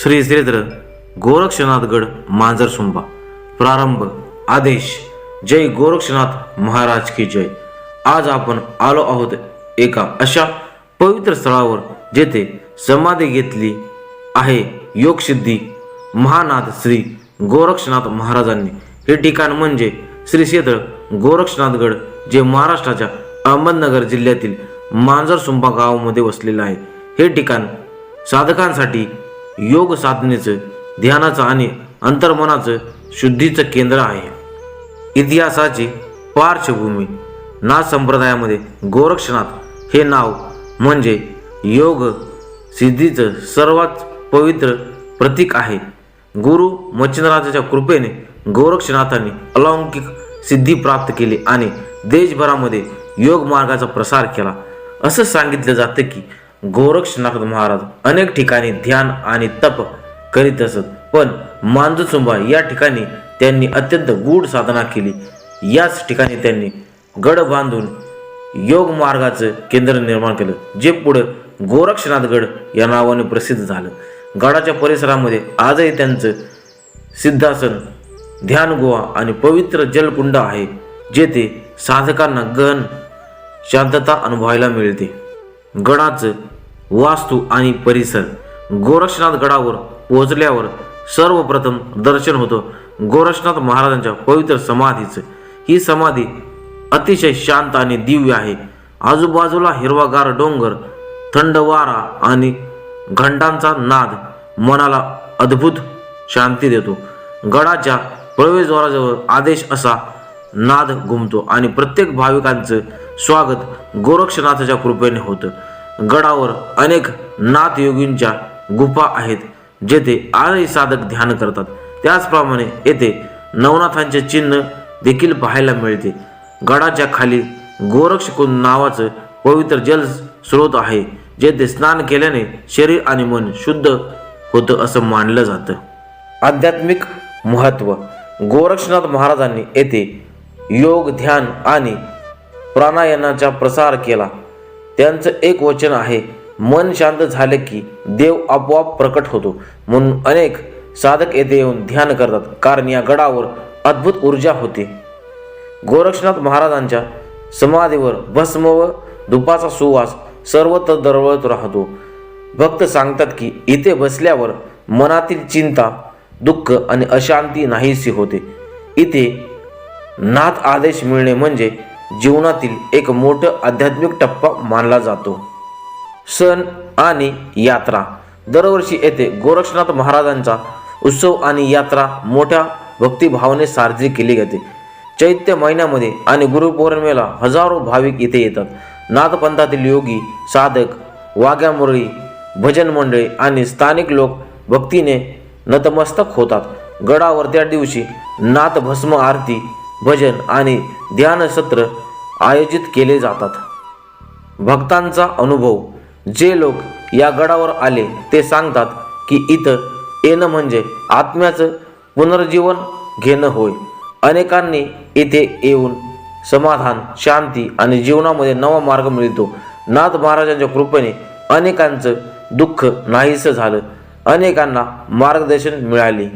श्री श्रीधर गोरक्षनाथगड मांजरसुंबा प्रारंभ आदेश. जय गोरक्षनाथ महाराज की जय. आज आपण आलो आहोत एका अशा पवित्र स्थळावर जेथे समाधी घेतली आहे योगसिद्धी महानाथ श्री गोरक्षनाथ महाराजांनी. हे ठिकाण म्हणजे श्री क्षेत्र गोरक्षनाथगड जे महाराष्ट्राच्या अहमदनगर जिल्ह्यातील मांजरसुंबा गावामध्ये वसलेलं आहे. हे ठिकाण साधकांसाठी योग साधनेचं ध्यानाचं आणि अंतर्मनाचं शुद्धीचं केंद्र आहे. इतिहासाची पार्श्वभूमी नाथ संप्रदायामध्ये गोरक्षनाथ हे नाव म्हणजे योग सिद्धीचं सर्वात पवित्र प्रतीक आहे. गुरु मच्छिंद्रनाथाच्या कृपेने गोरक्षनाथांनी अलौकिक सिद्धी प्राप्त केली आणि देशभरामध्ये योग मार्गाचा प्रसार केला. असं सांगितलं जातं की गोरक्षनाथ महाराज अनेक ठिकाणी ध्यान आणि तप करीत असत. पण मांजुचुंबा या ठिकाणी त्यांनी अत्यंत गूढ साधना केली. याच ठिकाणी त्यांनी गड बांधून योग मार्गाचं केंद्र निर्माण केलं जे पुढं गोरक्षनाथगड या नावाने प्रसिद्ध झालं. गडाच्या परिसरामध्ये आजही त्यांचं सिद्धासन ध्यान गोवा आणि पवित्र जलकुंड आहे जेथे साधकांना गहन शांतता अनुभवायला मिळते. गडाचं वास्तू आणि परिसर. गोरक्षनाथ गडावर पोहोचल्यावर सर्वप्रथम दर्शन होतं. गोरक्षनाथ महाराजांच्या पवित्र समाधीचं. ही समाधी अतिशय शांत आणि दिव्य आहे. आजूबाजूला हिरवागार डोंगर थंड वारा आणि घंटांचा नाद मनाला अद्भुत शांती देतो. गडाच्या प्रवेशद्वाराजवळ आदेश असा नाद घुमतो आणि प्रत्येक भाविकांचं स्वागत गोरक्षनाथाच्या कृपेने होतं. गडावर अनेक नाथयोगींच्या गुफा आहेत जेथे आजही साधक ध्यान करतात. त्याचप्रमाणे येथे नवनाथांचे चिन्ह देखील पाहायला मिळते. गडाच्या खाली गोरक्षकुंड नावाचं पवित्र जल स्रोत आहे जेथे स्नान केल्याने शरीर आणि मन शुद्ध होतं असं मानलं जातं. आध्यात्मिक महत्त्व. गोरक्षनाथ महाराजांनी येथे योग ध्यान आणि प्राणायामाचा प्रसार केला. त्यांचं एक वचन आहे मन शांत झाले की देव आपोआप प्रकट होतो. म्हणून अनेक साधक येथे येऊन ध्यान करतात. कारण या गडावर अद्भुत ऊर्जा होते. गोरक्षनाथ महाराजांच्या समाधीवर भस्म व धुपाचा सुवास सर्वत्र दरवळत राहतो. भक्त सांगतात की इथे बसल्यावर मनातील चिंता दुःख आणि अशांती नाहीशी होते. इथे नाथ आदेश मिळणे म्हणजे जीवनातील एक मोठं आध्यात्मिक टप्पा मानला जातो. सण आणि यात्रा. दरवर्षी येथे गोरक्षनाथ महाराजांचा उत्सव आणि यात्रा मोठ्या भक्तिभावाने साजरी केली जाते. चैत्य महिन्यामध्ये आणि गुरुपौर्णिमेला हजारो भाविक इथे येतात. नाथपंथातील योगी साधक वाघ्यामुरळी भजन मंडळी आणि स्थानिक लोक भक्तीने नतमस्तक होतात. गडावर त्या दिवशी नाथ भस्म आरती भजन आणि ध्यानसत्र आयोजित केले जातात. भक्तांचा अनुभव. जे लोक या गडावर आले ते सांगतात की इथं येणं म्हणजे आत्म्याचं पुनर्जीवन घेणं होय. अनेकांनी इथे येऊन समाधान शांती आणि जीवनामध्ये नवा मार्ग मिळतो. नाथ महाराजांच्या कृपेने अनेकांचं दुःख नाहीसं झालं. अनेकांना मार्गदर्शन मिळाले.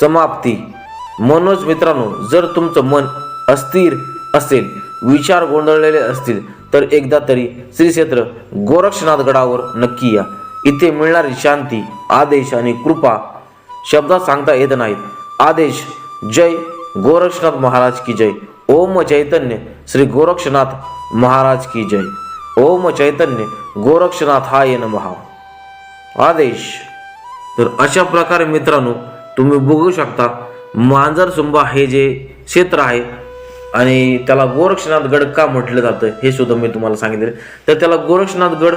समाप्ती. मनोज मित्रांनो जर तुमचं मन अस्थिर असेल विचार गोंधळलेले असतील तर एकदा तरी श्री क्षेत्र गोरक्षनाथ गडावर नक्की या. इथे मिळणारी शांती आदेश आणि कृपा शब्दात सांगता येत नाहीत. आदेश जय गोरक्षनाथ महाराज की जय. ओम चैतन्य श्री गोरक्षनाथ महाराज की जय. ओम चैतन्य गोरक्षनाथ गोरक्षनाथाय महा आदेश. तर अशा प्रकारे मित्रांनो तुम्ही बघू शकता मांजरसुंबा हे जे क्षेत्र आहे आणि त्याला गोरक्षनाथ गड का म्हटलं जातं हे सुद्धा मी तुम्हाला सांगितले. तर त्याला गोरक्षनाथ गड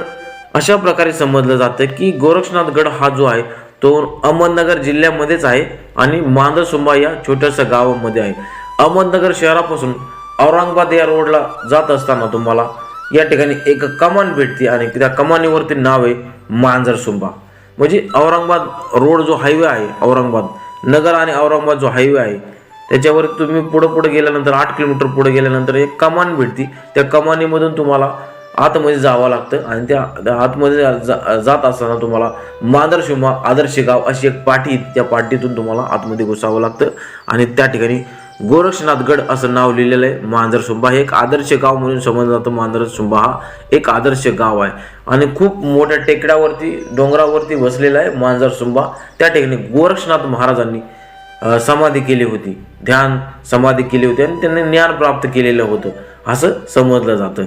अशा प्रकारे समजलं जातं की गोरक्षनाथ गड हा जो आहे तो अहमदनगर जिल्ह्यामध्येच आहे आणि मांजरसुंबा या छोट्याशा गावामध्ये आहे. अहमदनगर शहरापासून औरंगाबाद या रोडला जात असताना तुम्हाला या ठिकाणी एक कमान भेटते आणि त्या कमानीवरती नाव आहे मांजरसुंबा म्हणजे औरंगाबाद रोड जो हायवे आहे औरंगाबाद नगर आणि औरंगाबाद जो हायवे आहे त्याच्यावर तुम्ही पुढं पुढं गेल्यानंतर आठ किलोमीटर पुढे गेल्यानंतर एक कमान भेटती. त्या कमानीमधून तुम्हाला आतमध्ये जावं लागतं आणि त्या त्या आतमध्ये जा- जात असताना तुम्हाला मांदरशुमा आदर्श गाव अशी एक पाठी त्या पाठीतून तुम्हाला आतमध्ये घुसावं लागतं. आणि त्या ठिकाणी गोरक्षनाथगड असं नाव लिहिलेलं आहे. मांजरसुंबा हे एक आदर्श गाव म्हणून समजलं जातं. मांजरसुंबा हा एक आदर्श गाव आहे. आणि खूप मोठ्या टेकड्यावरती डोंगरावरती वसलेला आहे मांजरसुंबा त्या ठिकाणी गोरक्षनाथ महाराजांनी समाधी केली होती. ध्यान समाधी केली होती आणि त्यांनी ज्ञान प्राप्त केलेलं होतं. असं समजलं जातं.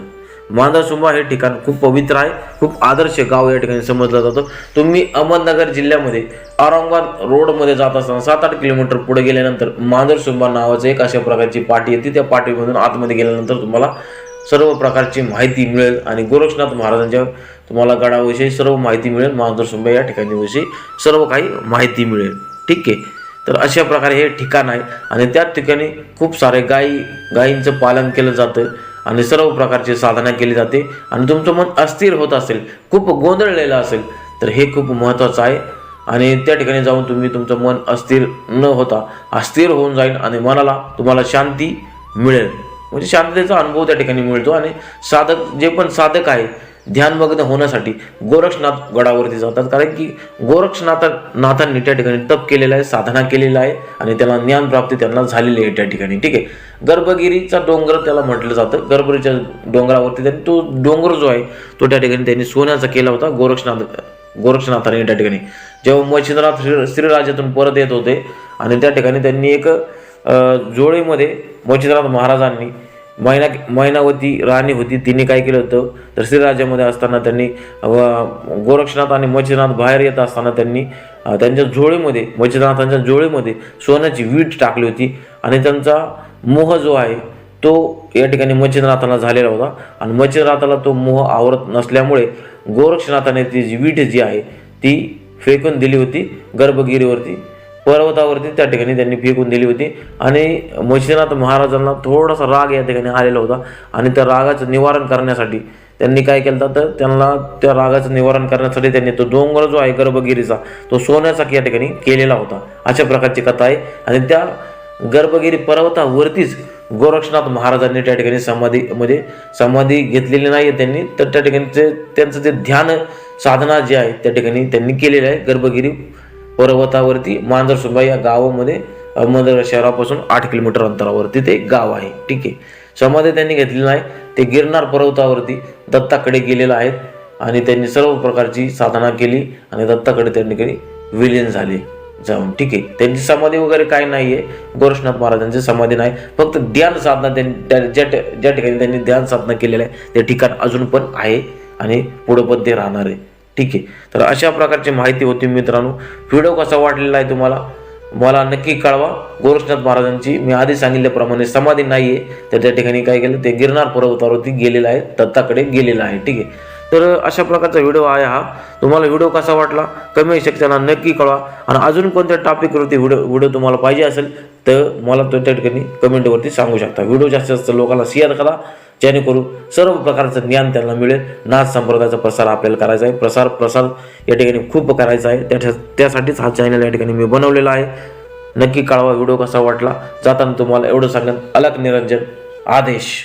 मांजरसुंबा हे ठिकाण खूप पवित्र आहे. खूप आदर्श गाव या ठिकाणी समजलं जातं. तुम्ही अहमदनगर जिल्ह्यामध्ये औरंगाबाद रोडमध्ये जात असताना सात आठ किलोमीटर पुढे गेल्यानंतर मांदरसुंबा नावाचं एक अशा प्रकारची पाटी येते. त्या पाटीमधून आतमध्ये गेल्यानंतर तुम्हाला सर्व प्रकारची माहिती मिळेल आणि गोरक्षनाथ महाराजांच्या तुम्हाला गडाविषयी सर्व माहिती मिळेल. मांदरसुंबा या ठिकाणीविषयी सर्व काही माहिती मिळेल. ठीक आहे? तर अशा प्रकारे हे ठिकाण आहे आणि त्या ठिकाणी खूप सारे गायी गायींचं पालन केलं जातं. आणि सर्व प्रकारची साधना केली जाते आणि तुमचं मन अस्थिर होत असेल खूप गोंधळलेलं असेल तर हे खूप महत्त्वाचं आहे. आणि त्या ठिकाणी जाऊन तुम्ही तुमचं मन अस्थिर न होता अस्थिर होऊन जाईल आणि मनाला तुम्हाला शांती मिळेल. म्हणजे शांततेचा अनुभव त्या ठिकाणी मिळतो आणि साधक जे पण साधक आहे ध्यानमग्न होण्यासाठी गोरक्षनाथ गडावरती जातात. कारण की गोरक्षनाथ नाथांनी त्या ठिकाणी तप केलेलं आहे साधना केलेलं आहे आणि त्याला ज्ञानप्राप्ती त्यांना झालेली आहे त्या ठिकाणी. ठीक आहे? गर्भगिरीचा डोंगर त्याला म्हटलं जातं. गर्भगिरीच्या डोंगरावरती त्यांनी तो डोंगर जो आहे तो त्या ठिकाणी त्यांनी सोन्याचा केला होता. गोरक्षनाथ गोरक्षनाथाने त्या ठिकाणी. जेव्हा मच्छिंद्रनाथ श्री श्रीराजातून परत येत होते आणि त्या ठिकाणी त्यांनी एक जोळीमध्ये मच्छिंद्रनाथ महाराजांनी मैना मैनावती राणी होती तिने काय केलं होतं? तर श्रीराजामध्ये असताना त्यांनी गोरक्षनाथ आणि मच्छिंद्रनाथ बाहेर येत असताना त्यांनी त्यांच्या झोळेमध्ये मच्छिंद्रनाथांच्या जोळीमध्ये सोन्याची वीट टाकली होती. आणि त्यांचा मोह जो आहे तो या ठिकाणी मच्छिंद्रनाथाला झालेला होता. आणि मच्छिंद्रनाथाला तो मोह आवरत नसल्यामुळे गोरक्षनाथाने ती जी वीट जी आहे ती फेकून दिली होती गर्भगिरीवरती. पर्वतावरती त्या ठिकाणी त्यांनी फेकून दिली होती. आणि मशीनाथ महाराजांना थोडासा राग या ठिकाणी आलेला होता. आणि त्या रागाचं निवारण करण्यासाठी त्यांनी काय केलं होतं? तर त्यांना त्या रागाचं निवारण करण्यासाठी त्यांनी तो डोंगर जो आहे गर्भगिरीचा तो सोन्याचा या ठिकाणी केलेला होता. अशा प्रकारची कथा आहे. आणि त्या गर्भगिरी पर्वतावरतीच गोरक्षनाथ महाराजांनी त्या ठिकाणी समाधीमध्ये म्हणजे समाधी घेतलेली नाही आहे त्यांनी. तर त्या ठिकाणी ते त्यांचं जे ध्यान साधना जे आहे त्या ठिकाणी त्यांनी केलेलं आहे. गर्भगिरी पर्वतावरती मांजरसुंगा या गावामध्ये अहमदनगर शहरापासून आठ किलोमीटर अंतरावरती ते गाव आहे. ठीक आहे? समाधी त्यांनी घेतलेली नाही. ते गिरनार पर्वतावरती दत्ताकडे गेलेलं आहेत आणि त्यांनी सर्व प्रकारची साधना केली आणि दत्ताकडे त्यांनी काही विलीन झाले. जाऊन. ठीक आहे? त्यांची समाधी वगैरे काय नाही आहे गोरक्षनाथ महाराजांची समाधी नाही. फक्त ध्यान साधना त्यांनी ज्या ज्या ठिकाणी त्यांनी ध्यान साधना केलेलं आहे ते ठिकाण अजून पण आहे आणि पुढं पण ते राहणार आहे. ठीक आहे. तर अशा प्रकारची माहिती होती मित्रांनो. व्हिडिओ कसा वाटलेला आहे तुम्हाला? मला नक्की कळवा. गोरक्षनाथ महाराजांची मी आधी सांगितल्याप्रमाणे समाधी नाही आहे तर त्या ठिकाणी काय केलं? ते गिरणार पर्वतावरती गेलेलं आहे. दत्ताकडे गेलेलं आहे. ठीक आहे. तर अशा प्रकारचा व्हिडिओ आहे हा. तुम्हाला व्हिडिओ कसा वाटला? कमेंट सेक्शनला नक्की कळवा. आणि अजून कोणत्या टॉपिकवरती व्हिडिओ व्हिडिओ तुम्हाला पाहिजे असेल तर मला तो त्या ठिकाणी कमेंटवरती सांगू शकता. व्हिडिओ जास्तीत जास्त लोकांना शेअर करा. जेणेकरून सर्व प्रकारचं ज्ञान त्यांना मिळेल. नाथ संप्रदायाचा प्रसार आपल्याला करायचा आहे. प्रसार प्रसार या ठिकाणी खूप करायचा आहे. त्या त्यासाठीच हा चॅनल या ठिकाणी मी बनवलेला आहे. नक्की कळवा व्हिडिओ कसा वाटला. जाताना तुम्हाला एवढं सांगेन. अलग निरंजन. आदेश.